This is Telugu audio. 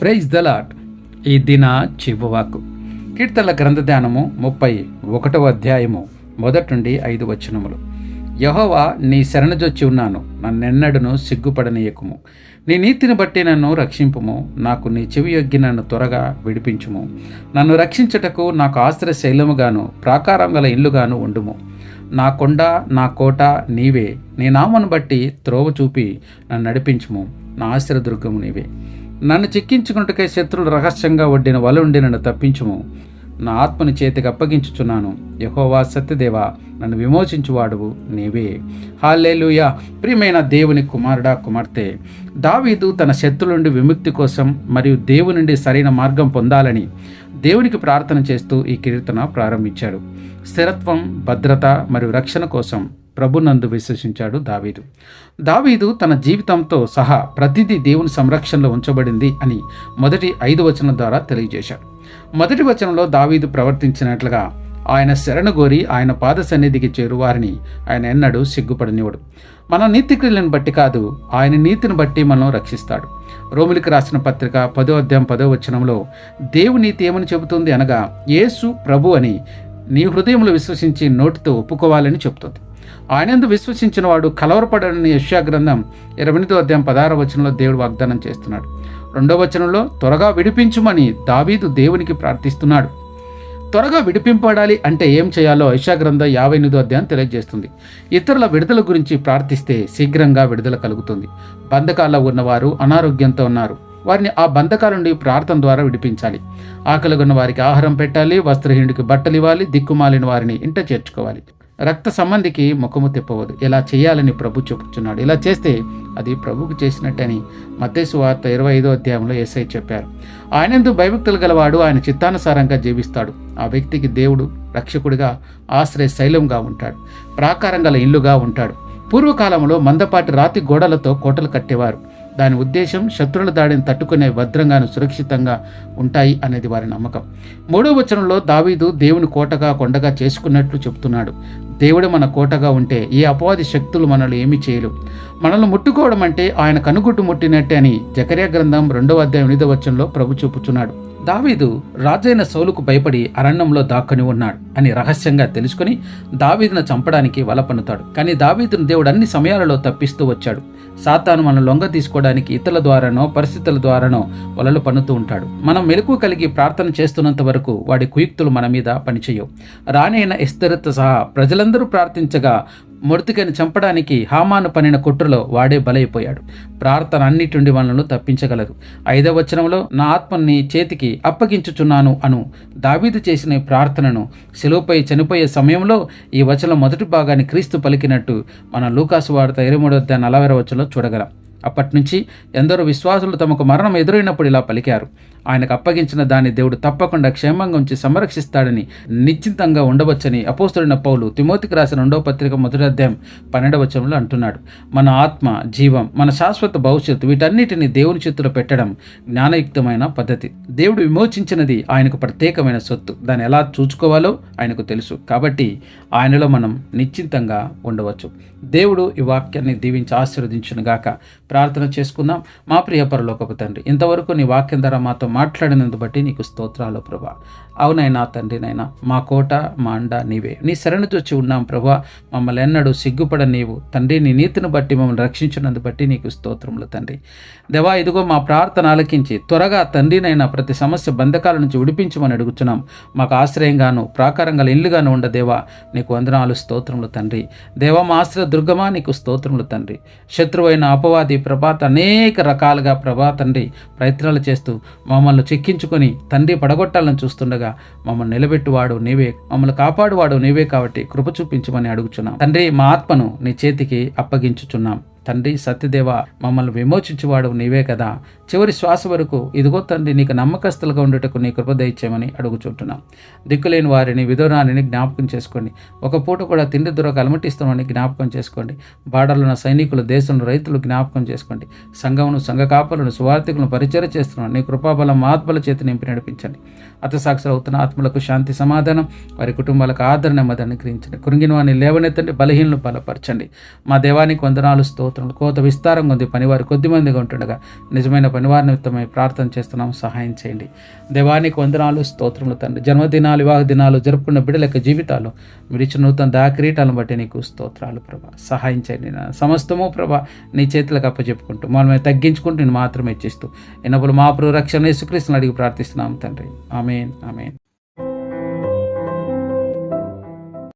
ప్రైజ్ ద లాట్ ఈ దిన చివవాకు కీర్తనల గ్రంథధ్యానము ముప్పై ఒకటవ అధ్యాయము మొదటి నుండి ఐదు వచనములు. యహోవా నీ శరణజొచ్చి ఉన్నాను నన్నెన్నడను సిగ్గుపడనీయకుము. నీ నీతిని బట్టి నన్ను రక్షింపుము నాకు నీ చెవి యొగ్గి నన్ను త్వరగా విడిపించుము. నన్ను రక్షించుటకు నాకు ఆశ్రయ శైలముగాను ప్రాకారం గల ఇల్లుగాను ఉండుము. నా కొండ నా కోట నీవే నీ నామను బట్టి త్రోవ చూపి నన్ను నడిపించుము నా ఆశ్రయదుర్గము నీవే. నన్ను చిక్కించుకున్నట్టుకై శత్రులు రహస్యంగా వడ్డిన వలుండి నన్ను తప్పించుము. నా ఆత్మని చేతికి అప్పగించుచున్నాను. యహోవా సత్యదేవా నన్ను విమోచించువాడువు నీవే. హాలేలుయా ప్రియమైన దేవుని కుమారుడా కుమార్తె దావీదు తన శత్రుల నుండి విముక్తి కోసం మరియు దేవుని నుండి సరైన మార్గం పొందాలని దేవునికి ప్రార్థన చేస్తూ ఈ కీర్తన ప్రారంభించాడు. స్థిరత్వం భద్రత మరియు రక్షణ కోసం ప్రభునందు విశ్వసించాడు దావీదు. దావీదు తన జీవితంతో సహా ప్రతిదీ దేవుని సంరక్షణలో ఉంచబడింది అని మొదటి ఐదు వచనం ద్వారా తెలియజేశాడు. మొదటి వచనంలో దావీదు ప్రవర్తించినట్లుగా ఆయన శరణు గోరి ఆయన పాద సన్నిధికి చేరువారిని ఆయన ఎన్నడూ సిగ్గుపడనివాడు మన నీతి క్రియలను బట్టి కాదు ఆయన నీతిని బట్టి మనం రక్షిస్తాడు. రోమిలికి రాసిన పత్రిక పదో అధ్యాయం పదో వచనంలో దేవు నీతి ఏమని చెబుతుంది అనగా యేసు ప్రభు అని నీ హృదయంలో విశ్వసించి నోటితో ఒప్పుకోవాలని చెబుతుంది. ఆయనందు విశ్వసించిన వాడు కలవరపడని యశ్యా గ్రంథం ఇరవై ఎనిమిదో అధ్యాయం పదహార వచనంలో దేవుడు వాగ్దానం చేస్తున్నాడు. రెండో వచనంలో త్వరగా విడిపించుమని దావీదు దేవునికి ప్రార్థిస్తున్నాడు. త్వరగా విడిపింపడాలి అంటే ఏం చేయాలో ఐషా గ్రంథం యాభై ఎనిమిదో అధ్యాయం తెలియజేస్తుంది. ఇతరుల విడుదల గురించి ప్రార్థిస్తే శీఘ్రంగా విడుదల కలుగుతుంది. బంధకాల్లో ఉన్నవారు అనారోగ్యంతో ఉన్నారు. వారిని ఆ బంధకాల నుండి ప్రార్థన ద్వారా విడిపించాలి. ఆకలిగొన్న వారికి ఆహారం పెట్టాలి వస్త్రహీనుడికి బట్టలు ఇవ్వాలి దిక్కుమాలిన వారిని ఇంట చేర్చుకోవాలి. రక్త సంబంధికి ముఖము తిప్పవద్దు. ఇలా చేయాలని ప్రభు చెప్పుచున్నాడు. ఇలా చేస్తే అది ప్రభుకు చేసినట్టని మతేసు వార్త ఇరవై ఐదో అధ్యాయంలో ఎస్ఐ చెప్పారు. ఆయనందు భయభక్తులు గలవాడు ఆయన చిత్తానుసారంగా జీవిస్తాడు. ఆ వ్యక్తికి దేవుడు రక్షకుడిగా ఆశ్రయ శైలంగా ఉంటాడు. ప్రాకారం గల ఇల్లుగా ఉంటాడు. పూర్వకాలంలో మందపాటి రాతి గోడలతో కోటలు కట్టేవారు. దాని ఉద్దేశం శత్రువుల దాడిని తట్టుకునే భద్రంగాను సురక్షితంగా ఉంటాయి అనేది వారి నమ్మకం. మూడో వచనంలో దావీదు దేవుని కోటగా కొండగా చేసుకున్నట్లు చెబుతున్నాడు. దేవుడు మన కోటగా ఉంటే ఏ అపవాది శక్తులు మనల్ని ఏమీ చేయలేవు. మనల్ని ముట్టుకోవడం అంటే ఆయన కనుగుట్టు ముట్టినట్టే అని జకర్యా గ్రంథం రెండవ అధ్యాయం ఎనిమిదో వచనంలో ప్రభు చూపుచున్నాడు. దావీదు రాజైన సౌలుకు భయపడి అరణ్యంలో దాక్కుని ఉన్నాడు అని రహస్యంగా తెలుసుకుని దావీదును చంపడానికి వల పన్నుతాడు కానీ దావీదును దేవుడు అన్ని సమయాలలో తప్పిస్తూ వచ్చాడు. సాతాను మనం లొంగ తీసుకోవడానికి ఇతరుల ద్వారానో పరిస్థితుల ద్వారానో వలలు పన్నుతూ ఉంటాడు. మనం మెలకు కలిగి ప్రార్థన చేస్తున్నంత వరకు వాడి కుయుక్తులు మన మీద పనిచేయవు. రానైన ఎస్తరతో సహా ప్రజలందరూ ప్రార్థించగా మొడతికని చంపడానికి హామాను పనిన కుట్రలో వాడే బలైపోయాడు. ప్రార్థన అన్నిటిండి మనలను తప్పించగలదు. ఐదవ వచనంలో నా ఆత్మని చేతికి అప్పగించుచున్నాను అను దావీదు చేసిన ప్రార్థనను శిలువపై చనిపోయే సమయంలో ఈ వచనం మొదటి భాగాన్ని క్రీస్తు పలికినట్టు మన లూకాసు వార్త ఇరవై మూడో నలభై వచనంలో చూడగలం. అప్పటి నుంచి ఎందరో విశ్వాసులు తమకు మరణం ఎదురైనప్పుడు ఇలా పలికారు. ఆయనకు అప్పగించిన దాన్ని దేవుడు తప్పకుండా క్షేమంగా ఉంచి సంరక్షిస్తాడని నిశ్చింతంగా ఉండవచ్చని అపోస్తుడిన పౌలు తిమోతికి రాసిన రెండవ పత్రిక మొదటి అధ్యాయం పన్నెండవ వచనంలో అంటున్నాడు. మన ఆత్మ జీవం మన శాశ్వత భవిష్యత్తు వీటన్నిటిని దేవుని చేతిలో పెట్టడం జ్ఞానయుక్తమైన పద్ధతి. దేవుడు విమోచించినది ఆయనకు ప్రత్యేకమైన సొత్తు. దాన్ని ఎలా చూసుకోవాలో ఆయనకు తెలుసు. కాబట్టి ఆయనలో మనం నిశ్చింతంగా ఉండవచ్చు. దేవుడు ఈ వాక్యాన్ని దీవించి ఆశీర్వదించునుగాక. ప్రార్థన చేసుకుందాం. మా ప్రియ పరలోకపు తండ్రి ఇంతవరకు నీ వాక్యం ద్వారా మాతో మాట్లాడినందు బట్టి నీకు స్తోత్రాలు ప్రభా. అవునైనా తండ్రి నైనా మా కోట మా అండ నీవే. నీ శరణు చూచి ఉన్నాం ప్రభా. మమ్మల్ని ఎన్నడూ సిగ్గుపడ నీవు. తండ్రి నీ నీతిని బట్టి మమ్మల్ని రక్షించినందు బట్టి నీకు స్తోత్రములు తండ్రి. దేవా ఇదిగో మా ప్రార్థన ఆలకించి త్వరగా తండ్రినైనా ప్రతి సమస్య బంధకాల నుంచి విడిపించమని అడుగుతున్నాం మాకు ఆశ్రయంగాను ప్రాకారంగా ఇల్లుగాను ఉండ దేవా నీకు వందనాలు స్తోత్రములు తండ్రి. దేవా మా ఆశ్రయ దుర్గమా నీకు స్తోత్రములు తండ్రి. శత్రువైన అపవాది ప్రభాత్ అనేక రకాలుగా ప్రభా తండ్రి ప్రయత్నాలు చేస్తూ మమ్మల్ని చెక్కించుకొని తండ్రి పడగొట్టాలని చూస్తుండగా మమ్మల్ని నిలబెట్టువాడు నీవే మమ్మల్ని కాపాడువాడు నీవే కాబట్టి కృప చూపించమని అడుగుచున్నాం. తండ్రి మా ఆత్మను నీ చేతికి అప్పగించుచున్నాం. తండ్రి సత్యదేవ మమ్మల్ని విమోచించువాడు నీవే కదా. చివరి శ్వాస వరకు ఇదిగో తండ్రి నీకు నమ్మకస్తులుగా ఉండేటకు నీ కృప దయచేయమని అడుగుచుంటున్నాం. దిక్కులేని వారిని విధురానిని జ్ఞాపకం చేసుకోండి. ఒక పూట కూడా తిండి దొరక అలమటిస్తామని జ్ఞాపకం చేసుకోండి. బార్డర్లో ఉన్న సైనికులు దేశంలో రైతులు జ్ఞాపకం చేసుకోండి. సంఘమును సంఘ కాపలను సువార్థికులను పరిచయం చేస్తున్నాను నీ కృపాబలం ఆత్మల చేతి నింపి నడిపించండి. అతసాక్షులు అవుతున్న ఆత్మలకు శాంతి సమాధానం వారి కుటుంబాలకు ఆదరణ నెమ్మది అనుగ్రహించండి కురింగిన వారిని లేవనెత్తండి బలహీనలు బలపరచండి. మా దేవానికి వందనాలు స్తోత్రం స్తోత్రం కోత విస్తారంగా ఉంది పనివారు కొద్ది మందిగా ఉంటుండగా నిజమైన పనివారి నిమిత్తమై ప్రార్థన చేస్తున్నాం సహాయం చేయండి. దేవానికి వందనాలు స్తోత్రములు తండ్రి. జన్మదినాలు వివాహ దినాలు జరుపుకున్న బిడ్డల యొక్క జీవితాలు మీరు ఇచ్చిన నూతన దాకిరీటాలను బట్టి నీకు స్తోత్రాలు ప్రభా. సహాయం చేయండి నా సమస్తము ప్రభా నీ చేతులకు అప్పచెప్పుకుంటూ మనమే తగ్గించుకుంటూ నేను మాత్రమే ఇచ్చిస్తూ ఎన్నప్పుడు మా ప్రభు రక్షణ యేసుక్రీస్తుని అడిగి ప్రార్థిస్తున్నాం తండ్రి. Amen amen.